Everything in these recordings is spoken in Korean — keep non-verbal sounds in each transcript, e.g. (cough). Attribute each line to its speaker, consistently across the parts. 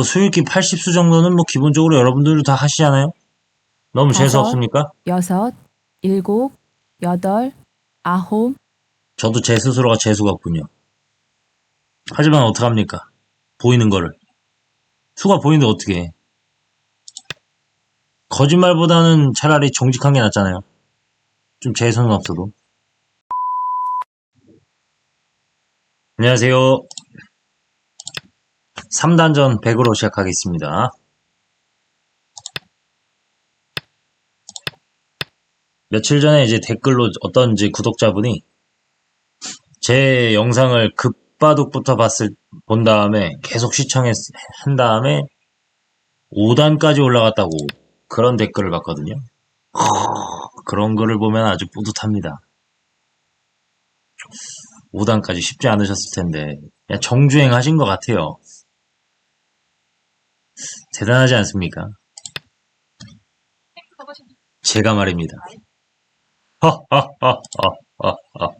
Speaker 1: 뭐 수익기 80수 정도는 뭐 기본적으로 여러분들도 다 하시잖아요? 너무 재수
Speaker 2: 다섯.
Speaker 1: 없습니까?
Speaker 2: 여섯, 일곱, 여덟, 아홉,
Speaker 1: 저도 제 스스로가 재수 같군요. 하지만 어떡합니까? 보이는 거를. 수가 보이는데 어떻게 해. 거짓말보다는 차라리 정직한 게 낫잖아요. 좀 재수는 없어도. 안녕하세요. 3단전 100으로 시작하겠습니다. 며칠 전에 이제 댓글로 어떤 이제 구독자분이 제 영상을 급바둑부터 봤을 본 다음에 계속 시청한 다음에 5단까지 올라갔다고 그런 댓글을 봤거든요. 그런 거를 보면 아주 뿌듯합니다. 5단까지 쉽지 않으셨을 텐데 정주행 하신 것 같아요. 대단하지 않습니까? 제가 말입니다. 허허허허허허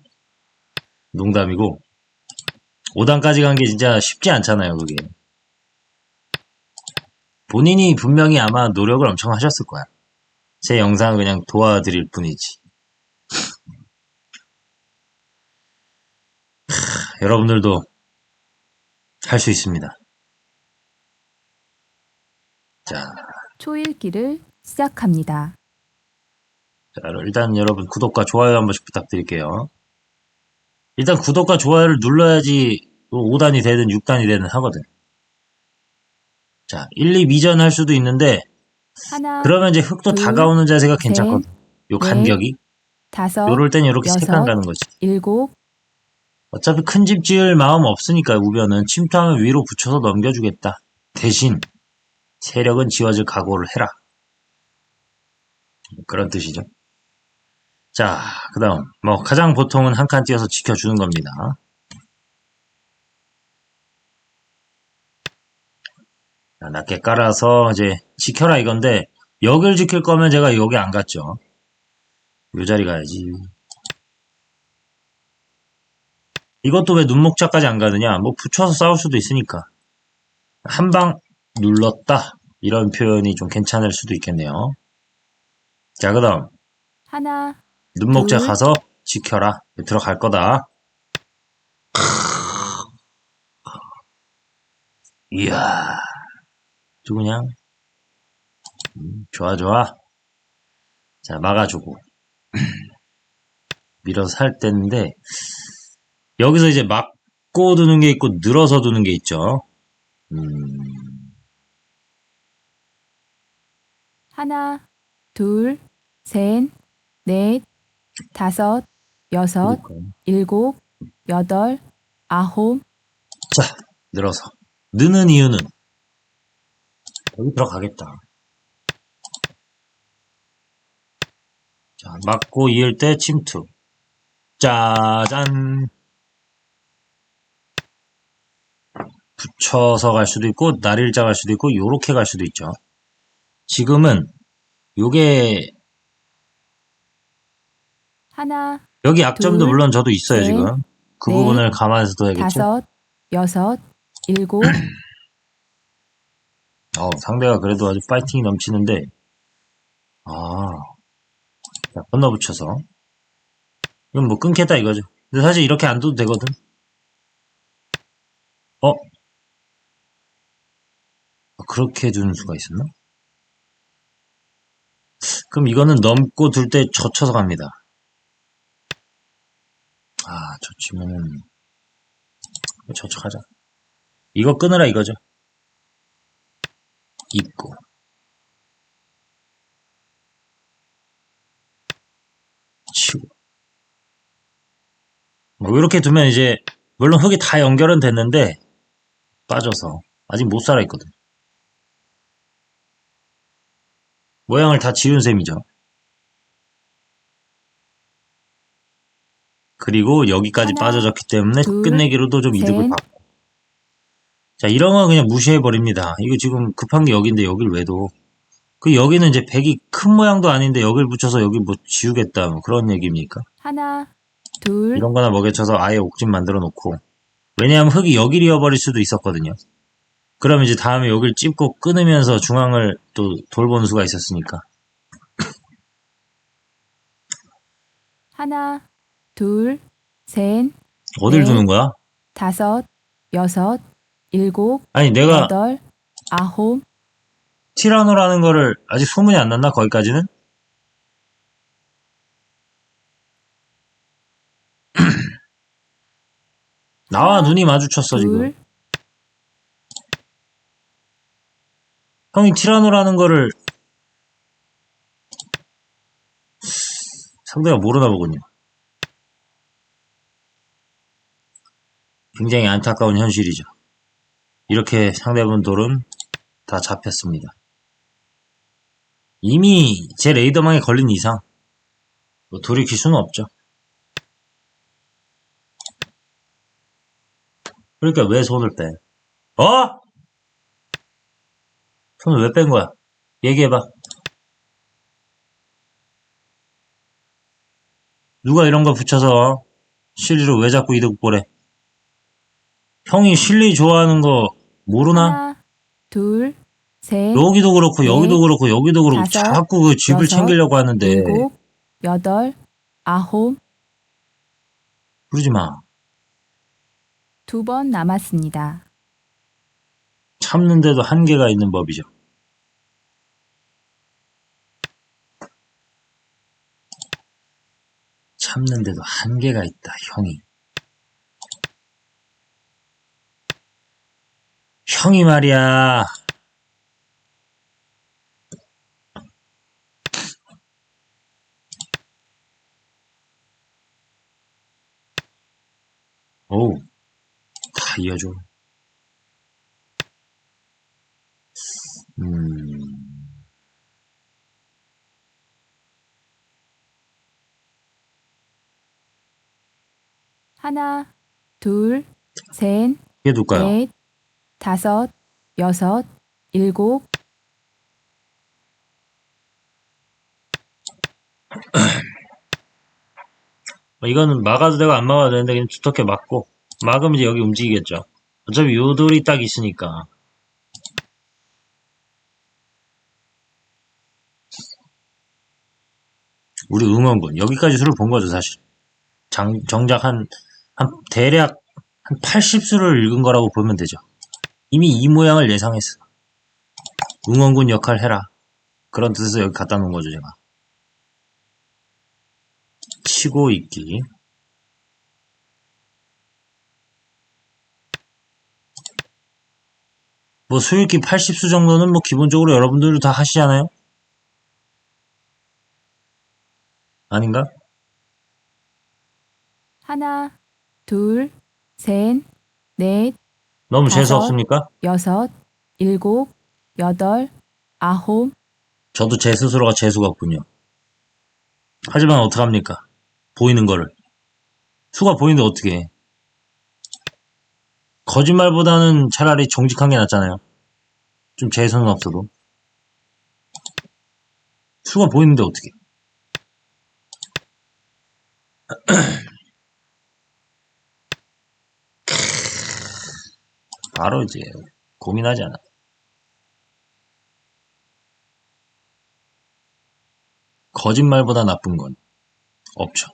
Speaker 1: 농담이고 5단까지 간 게 진짜 쉽지 않잖아요, 그게. 본인이 분명히 아마 노력을 엄청 하셨을 거야. 제 영상을 그냥 도와드릴 뿐이지. 하, 여러분들도 할 수 있습니다. 자,
Speaker 2: 초읽기를 시작합니다.
Speaker 1: 자, 일단 여러분 구독과 좋아요 한 번씩 부탁드릴게요. 일단 구독과 좋아요를 눌러야지 5단이 되든 6단이 되든 하거든. 자, 1, 2, 2전 할 수도 있는데
Speaker 2: 하나,
Speaker 1: 그러면 이제 흙도
Speaker 2: 둘,
Speaker 1: 다가오는 자세가
Speaker 2: 셋,
Speaker 1: 괜찮거든. 요 간격이.
Speaker 2: 다섯,
Speaker 1: 요럴 땐 이렇게
Speaker 2: 여섯,
Speaker 1: 세칸 가는 거지.
Speaker 2: 일곱,
Speaker 1: 어차피 큰 집 지을 마음 없으니까 우변은 침투하면 위로 붙여서 넘겨주겠다. 대신 세력은 지워질 각오를 해라. 그런 뜻이죠. 자, 그 다음, 뭐, 가장 보통은 한 칸 띄어서 지켜주는 겁니다. 자, 낮게 깔아서 이제 지켜라 이건데, 여길 지킬 거면 제가 여기 안 갔죠. 요 자리 가야지. 이것도 왜 눈목자까지 안 가느냐? 뭐 붙여서 싸울 수도 있으니까. 한 방 눌렀다. 이런 표현이 좀 괜찮을 수도 있겠네요. 자, 그 다음.
Speaker 2: 하나,
Speaker 1: 눈목자
Speaker 2: 둘.
Speaker 1: 가서 지켜라. 들어갈 거다. 이야. 아주 그냥. 음, 좋아, 좋아. 자, 막아주고. (clears throat) 밀어서 살 때인데, 여기서 이제 막고 두는 게 있고, 늘어서 두는 게 있죠. 음,
Speaker 2: 하나, 둘, 셋, 넷, 다섯, 여섯, 일곱, 여덟, 아홉,
Speaker 1: 자, 늘어서. 느는 이유는 여기 들어가겠다. 자, 맞고 이을 때 침투. 짜잔. 붙여서 갈 수도 있고, 날일자 갈 수도 있고, 요렇게 갈 수도 있죠. 지금은 요게
Speaker 2: 하나,
Speaker 1: 여기 약점도
Speaker 2: 둘,
Speaker 1: 물론 저도 있어요,
Speaker 2: 셋,
Speaker 1: 지금. 그
Speaker 2: 넷,
Speaker 1: 부분을 감안해서 둬야겠죠.
Speaker 2: 다섯, 여섯, 일곱,
Speaker 1: 어, 상대가 그래도 아주 파이팅이 넘치는데, 아, 자, 건너붙여서. 이건 뭐 끊겠다 이거죠. 근데 사실 이렇게 안 둬도 되거든. 어? 아, 그렇게 두는 수가 있었나? 그럼 이거는 넘고 둘 때 젖혀서 갑니다. 아, 젖히면은, 젖혀 가자. 이거 끊으라 이거죠. 입고 치고 뭐 이렇게 두면 이제 물론 흙이 다 연결은 됐는데 빠져서 아직 못 살아 있거든 모양을 다 지운 셈이죠 그리고 여기까지
Speaker 2: 하나,
Speaker 1: 빠져졌기 때문에
Speaker 2: 둘,
Speaker 1: 끝내기로도 좀 이득을
Speaker 2: 셋.
Speaker 1: 받고 자 이런 건 그냥 무시해버립니다 이거 지금 급한 게 여기인데 여길 왜 둬? 그 여기는 이제 백이 큰 모양도 아닌데 여길 붙여서 여기 뭐 지우겠다 뭐 그런 얘기입니까?
Speaker 2: 하나, 둘,
Speaker 1: 이런 거나 먹여쳐서 아예 옥집 만들어 놓고 왜냐하면 흙이 여길 이어버릴 수도 있었거든요 그럼 이제 다음에 여길 찝고 끊으면서 중앙을 또 돌보는 수가 있었으니까.
Speaker 2: 하나, 둘, 셋,
Speaker 1: 어딜
Speaker 2: 네.
Speaker 1: 두는 거야?
Speaker 2: 다섯, 여섯, 일곱,
Speaker 1: 아니, 내가
Speaker 2: 여덟, 아홉,
Speaker 1: 티라노라는 거를 아직 소문이 안 났나? 거기까지는? (clears throat) 나와 눈이 마주쳤어, 지금. 형이 티라노라는 거를 상대가 모르나 보군요. 굉장히 안타까운 현실이죠. 이렇게 상대분 돌은 다 잡혔습니다. 이미 제 레이더망에 걸린 이상 뭐 돌이킬 수는 없죠. 그러니까 왜 손을 빼? 어? 손을 왜 뺀 거야? 얘기해봐. 누가 이런 거 붙여서 실리로 왜 자꾸 이득 보래? 형이 실리 좋아하는 거 모르나?
Speaker 2: 하나, 둘, 셋,
Speaker 1: 여기도 그렇고 여기도
Speaker 2: 넷,
Speaker 1: 그렇고 여기도 그렇고
Speaker 2: 다섯,
Speaker 1: 자꾸 그 집을
Speaker 2: 여섯,
Speaker 1: 챙기려고 하는데
Speaker 2: 일곱, 여덟, 아홉,
Speaker 1: 그러지 마.
Speaker 2: 두 번 남았습니다.
Speaker 1: 참는데도 한계가 있는 법이죠. 참는데도 한계가 있다, 형이. 형이 말이야. 오, 다 이어줘.
Speaker 2: 하나, 둘, 셋,
Speaker 1: 이게?
Speaker 2: 넷, 다섯, 여섯, 일곱,
Speaker 1: 뭐 이거는 막아도 되고 안 막아도 되는데 그냥 두텁게 막고 막으면 이제 여기 움직이겠죠. 어차피 요 돌이 딱 있으니까. 우리 응원군 여기까지 수를 본 거죠 사실. 장, 정작 한, 한 대략 한 80수를 읽은 거라고 보면 되죠. 이미 이 모양을 예상했어. 응원군 역할 해라. 그런 뜻에서 여기 갖다 놓은 거죠 제가. 치고 있기. 뭐 수익기 80수 정도는 뭐 기본적으로 여러분들도 다 하시잖아요? 아닌가?
Speaker 2: 하나, 둘, 셋, 넷,
Speaker 1: 너무
Speaker 2: 다섯.
Speaker 1: 재수 없습니까?
Speaker 2: 여섯, 일곱, 여덟, 아홉,
Speaker 1: 저도 제 스스로가 재수가 없군요. 하지만 어떡합니까? 보이는 거를. 수가 보이는데 어떻게 해? 거짓말보다는 차라리 정직한 게 낫잖아요. 좀 재수는 없어도. 수가 보이는데 어떻게? (clears throat) 바로 이제 고민하지 않아. 거짓말보다 나쁜 건 없죠.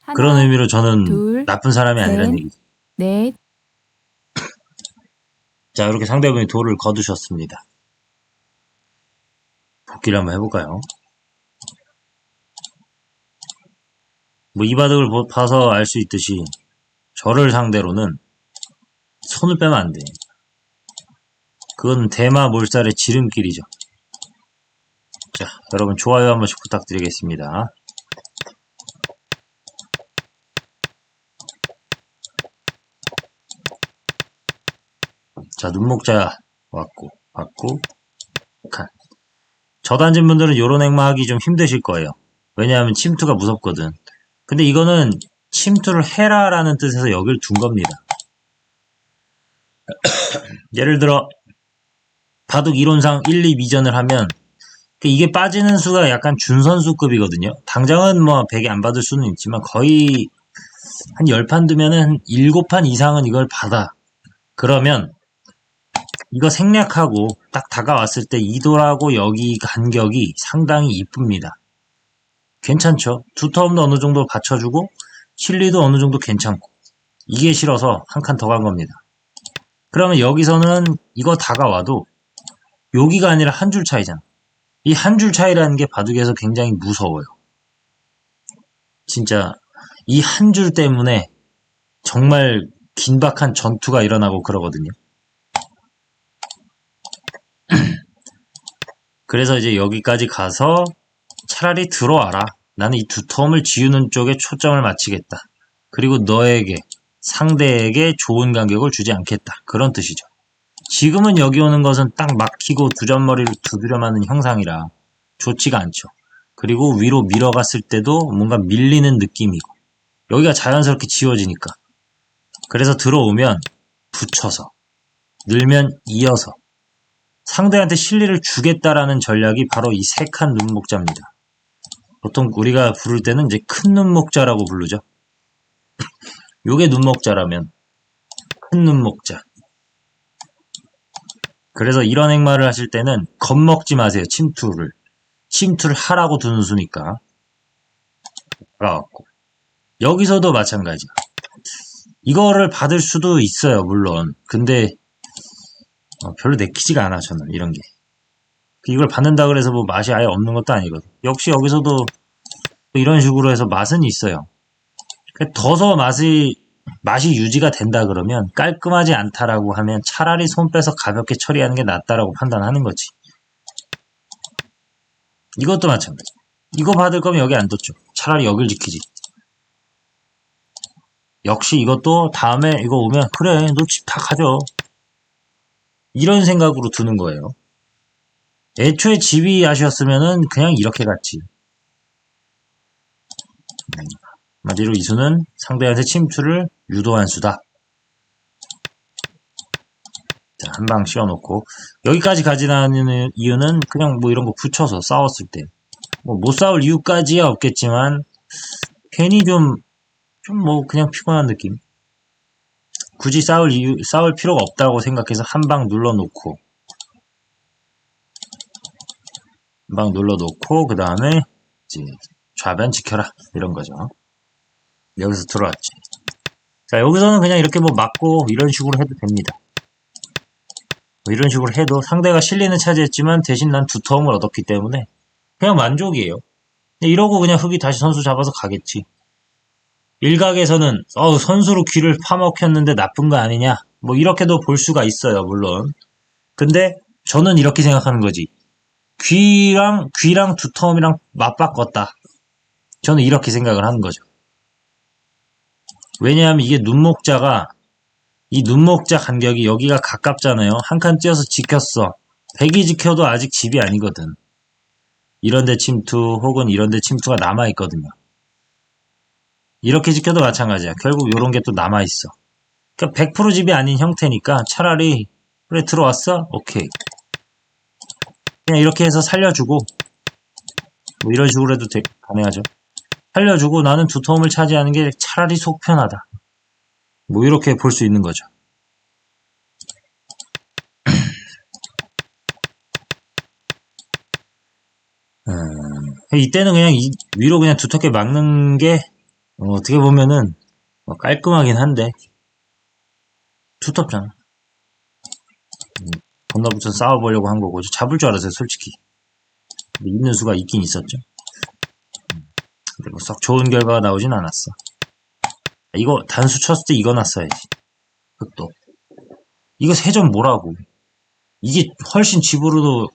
Speaker 2: 하나,
Speaker 1: 그런 의미로 저는
Speaker 2: 둘,
Speaker 1: 나쁜 사람이 아니라는
Speaker 2: 셋.
Speaker 1: 얘기죠.
Speaker 2: 넷,
Speaker 1: 자, 이렇게 상대분이 돌을 거두셨습니다. 복귀를 한번 해볼까요? 뭐, 이 바둑을 보- 봐서 알 수 있듯이, 저를 상대로는 손을 빼면 안 돼. 그건 대마 몰살의 지름길이죠. 자, 여러분 좋아요 한 번씩 부탁드리겠습니다. 자, 눈목자 왔고, 왔고, 칸. 저단진 분들은 요런 행마 하기 좀 힘드실 거예요. 왜냐하면 침투가 무섭거든. 근데 이거는 침투를 해라라는 뜻에서 여길 둔 겁니다. (coughs) 예를 들어, 바둑 이론상 1, 2 미전을 하면, 이게 빠지는 수가 약간 준선수급이거든요. 당장은 뭐 100에 안 받을 수는 있지만 거의 한 10판 두면은 7판 이상은 이걸 받아. 그러면 이거 생략하고 딱 다가왔을 때 이도라고 여기 간격이 상당히 이쁩니다. 괜찮죠? 두터움도 어느 정도 받쳐주고 실리도 어느 정도 괜찮고 이게 싫어서 한 칸 더 간 겁니다. 그러면 여기서는 이거 다가와도 여기가 아니라 한 줄 차이잖아. 이 한 줄 차이라는 게 바둑에서 굉장히 무서워요. 진짜 이 한 줄 때문에 정말 긴박한 전투가 일어나고 그러거든요. (clears throat) 그래서 이제 여기까지 가서 차라리 들어와라. 나는 이 두터움을 지우는 쪽에 초점을 맞추겠다. 그리고 너에게, 상대에게 좋은 간격을 주지 않겠다. 그런 뜻이죠. 지금은 여기 오는 것은 딱 막히고 두점머리를 두드려 맞는 형상이라 좋지가 않죠. 그리고 위로 밀어갔을 때도 뭔가 밀리는 느낌이고 여기가 자연스럽게 지워지니까 그래서 들어오면 붙여서 늘면 이어서 상대한테 실리를 주겠다라는 전략이 바로 이 세 칸 눈목자입니다. 보통 우리가 부를 때는 이제 큰 눈목자라고 부르죠. 요게 눈목자라면 큰 눈목자. 그래서 이런 행마를 하실 때는 겁먹지 마세요. 침투를. 침투를 하라고 두는 수니까. 알아갖고. 여기서도 마찬가지야. 이거를 받을 수도 있어요, 물론. 근데 어, 별로 내키지가 않아, 저는 이런 게. 이걸 받는다 그래서 뭐 맛이 아예 없는 것도 아니거든. 역시 여기서도 이런 식으로 해서 맛은 있어요. 더서 맛이 맛이 유지가 된다 그러면 깔끔하지 않다라고 하면 차라리 손 빼서 가볍게 처리하는 게 낫다라고 판단하는 거지. 이것도 마찬가지. 이거 받을 거면 여기 안 뒀죠. 차라리 여길 지키지. 역시 이것도 다음에 이거 오면 그래 너 집 다 가져. 이런 생각으로 두는 거예요. 애초에 집이 아쉬웠으면은 그냥 이렇게 갔지. 마디로 이 수는 상대한테 침투를 유도한 수다. 자, 한 방 씌워놓고 여기까지 가지나는 이유는 그냥 뭐 이런 거 붙여서 싸웠을 때. 뭐 못 싸울 이유까지야 없겠지만 괜히 좀 좀 뭐 그냥 피곤한 느낌. 굳이 싸울 이유 싸울 필요가 없다고 생각해서 한 방 눌러놓고 한 방 눌러놓고 그 다음에 이제 좌변 지켜라 이런 거죠. 여기서 들어왔지. 자, 여기서는 그냥 이렇게 뭐 맞고 이런 식으로 해도 됩니다. 뭐 이런 식으로 해도 상대가 실리는 차지했지만 대신 난 두터움을 얻었기 때문에 그냥 만족이에요. 이러고 그냥 흙이 다시 선수 잡아서 가겠지. 일각에서는 어, 선수로 귀를 파먹혔는데 나쁜 거 아니냐? 뭐 이렇게도 볼 수가 있어요, 물론. 근데 저는 이렇게 생각하는 거지. 귀랑 귀랑 두터움이랑 맞바꿨다. 저는 이렇게 생각을 하는 거죠. 왜냐하면 이게 눈목자가 이 눈목자 간격이 여기가 가깝잖아요. 한 칸 띄어서 지켰어. 백이 지켜도 아직 집이 아니거든. 이런데 침투 혹은 이런데 침투가 남아 있거든요. 이렇게 지켜도 마찬가지야. 결국 이런 게 또 남아 있어. 그러니까 100% 집이 아닌 형태니까 차라리 그래 들어왔어? 오케이. 그냥 이렇게 해서 살려주고 뭐 이런 식으로 해도 되, 가능하죠. 살려주고 나는 두터움을 차지하는 게 차라리 속 편하다. 뭐 이렇게 볼 수 있는 거죠. (clears throat) 음, 이때는 그냥 이, 위로 그냥 두텁게 막는 게 어, 떻게 보면은 뭐 깔끔하긴 한데 두텁잖아. 음, 건너붙여 싸워보려고 한 거고 잡을 줄 알았어요, 솔직히. 있는 수가 있긴 있었죠. 근데 뭐 썩 좋은 결과가 나오진 않았어. 이거 단수 쳤을 때 이거 났어야지. 흑도. 이거 세점 뭐라고. 이게 훨씬 집으로도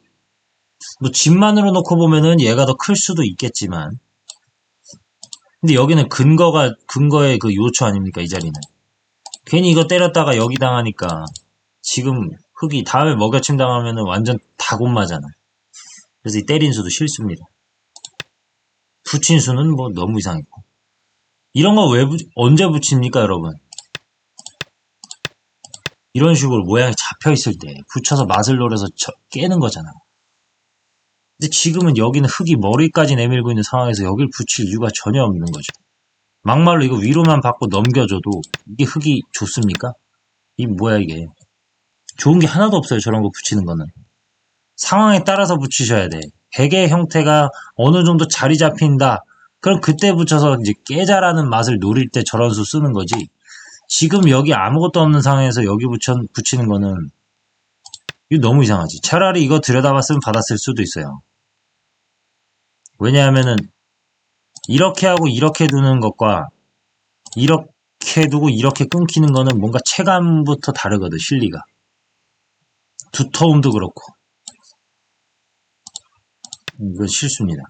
Speaker 1: 뭐 집만으로 놓고 보면은 얘가 더 클 수도 있겠지만 근데 여기는 근거가 근거의 그 요초 아닙니까 이 자리는 괜히 이거 때렸다가 여기 당하니까 지금 흑이 다음에 먹여침 당하면은 완전 다 곤마잖아 그래서 이 때린 수도 실수입니다 붙인 수는 뭐 너무 이상했고 이런 거 왜 언제 붙입니까 여러분 이런 식으로 모양이 잡혀 있을 때 붙여서 맛을 노려서 저- 깨는 거잖아 근데 지금은 여기는 흙이 머리까지 내밀고 있는 상황에서 여길 붙일 이유가 전혀 없는 거죠. 막말로 이거 위로만 받고 넘겨줘도 이게 흙이 좋습니까? 이 뭐야 이게. 좋은 게 하나도 없어요. 저런 거 붙이는 거는. 상황에 따라서 붙이셔야 돼. 베개의 형태가 어느 정도 자리 잡힌다. 그럼 그때 붙여서 이제 깨자라는 맛을 노릴 때 저런 수 쓰는 거지. 지금 여기 아무것도 없는 상황에서 여기 붙여, 붙이는 거는 이거 너무 이상하지. 차라리 이거 들여다봤으면 받았을 수도 있어요. 왜냐하면은 이렇게 하고 이렇게 두는 것과 이렇게 두고 이렇게 끊기는 거는 뭔가 체감부터 다르거든, 실리가. 두터움도 그렇고. 이건 실수입니다.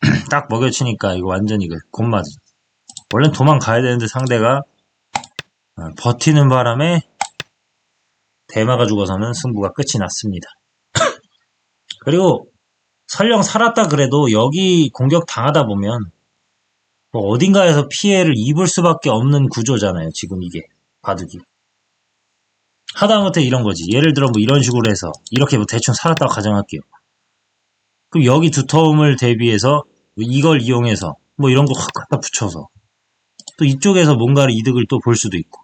Speaker 1: (clears throat) 딱 먹여치니까 이거 완전 이거 곤맞이. 원래 도망가야 되는데 상대가 어, 버티는 바람에 대마가 죽어서는 승부가 끝이 났습니다. (clears throat) 그리고 설령 살았다 그래도 여기 공격 당하다 보면 뭐 어딘가에서 피해를 입을 수밖에 없는 구조잖아요. 지금 이게 바둑이. 하다못해 이런 거지. 예를 들어 뭐 이런 식으로 해서 이렇게 뭐 대충 살았다고 가정할게요. 그럼 여기 두터움을 대비해서 이걸 이용해서 뭐 이런 거 확 갖다 붙여서 또 이쪽에서 뭔가를 이득을 또 볼 수도 있고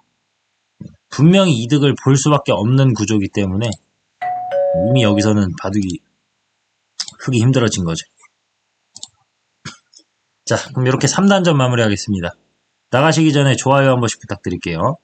Speaker 1: 분명히 이득을 볼 수밖에 없는 구조이기 때문에 이미 여기서는 바둑이 흙이 힘들어진 거죠. 자, 그럼 이렇게 3단전 마무리하겠습니다. 나가시기 전에 좋아요 한 번씩 부탁드릴게요.